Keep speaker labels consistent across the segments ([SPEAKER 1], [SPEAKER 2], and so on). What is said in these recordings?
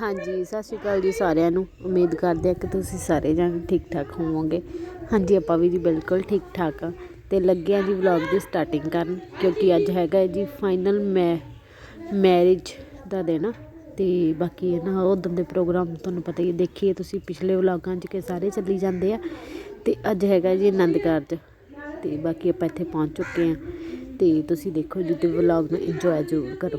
[SPEAKER 1] ਹਾਂਜੀ ਸਤਿ ਸ਼੍ਰੀ ਅਕਾਲ ਜੀ ਸਾਰਿਆਂ ਨੂੰ। ਉਮੀਦ ਕਰਦੇ ਹਾਂ ਕਿ ਤੁਸੀਂ ਸਾਰੇ ਜਣੇ ਠੀਕ ਠਾਕ ਹੋਵੋਗੇ। ਹਾਂਜੀ ਆਪਾਂ ਵੀ ਜੀ ਬਿਲਕੁਲ ਠੀਕ ਠਾਕ ਆ। ਤੇ ਲੱਗੇ ਆ ਜੀ ਵਲੌਗ ਦੀ ਸਟਾਰਟਿੰਗ ਕਰਨ ਕਿਉਂਕਿ ਅੱਜ ਹੈਗਾ ਜੀ ਫਾਈਨਲ ਮੈ ਮੈਰਿਜ ਦਾ ਦਿਨ ਤੇ ਬਾਕੀ ਇਹ ਨਾ ਉਦੋਂ ਦੇ ਪ੍ਰੋਗਰਾਮ ਤੁਹਾਨੂੰ ਪਤਾ ਹੀ ਹੈ, ਦੇਖੀਏ ਤੁਸੀਂ ਪਿਛਲੇ ਵਲੌਗਾਂ 'ਚ ਕਿ ਸਾਰੇ ਚੱਲੀ ਜਾਂਦੇ ਆ। ਤੇ ਅੱਜ ਹੈਗਾ ਜੀ ਆਨੰਦ ਕਾਰਜ। ਤੇ ਬਾਕੀ ਆਪਾਂ ਇੱਥੇ ਪਹੁੰਚ ਚੁੱਕੇ ਆ ਤੇ ਤੁਸੀਂ ਦੇਖੋ ਜੀ ਤੇ ਵਲੌਗ ਨੂੰ ਇੰਜੋਏ ਜ਼ਰੂਰ ਕਰੋ।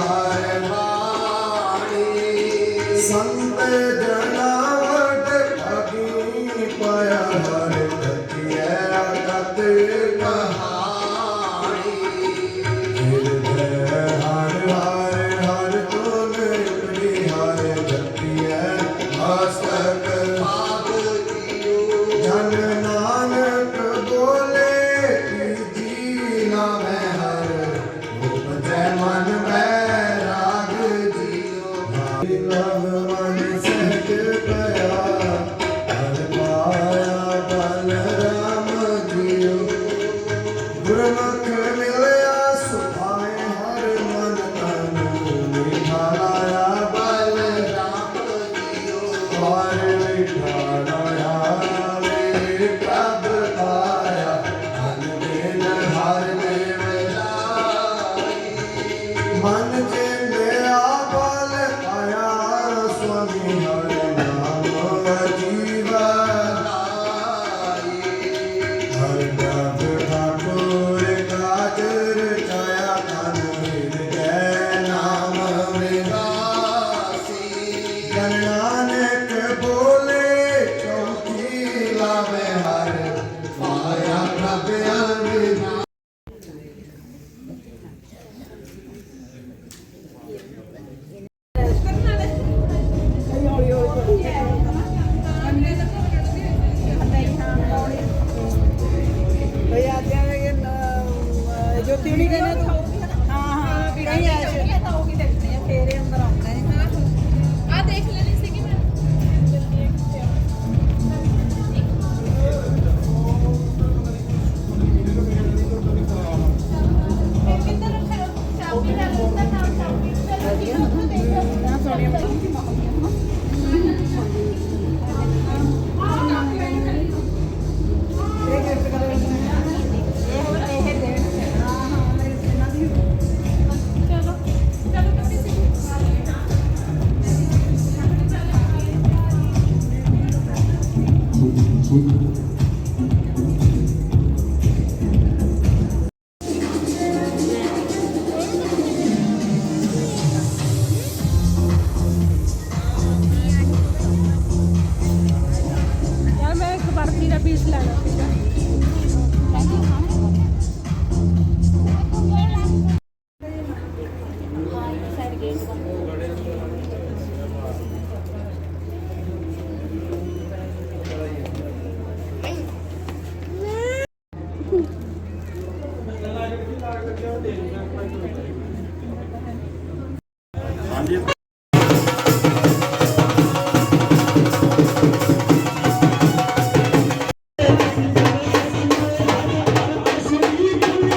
[SPEAKER 1] vai.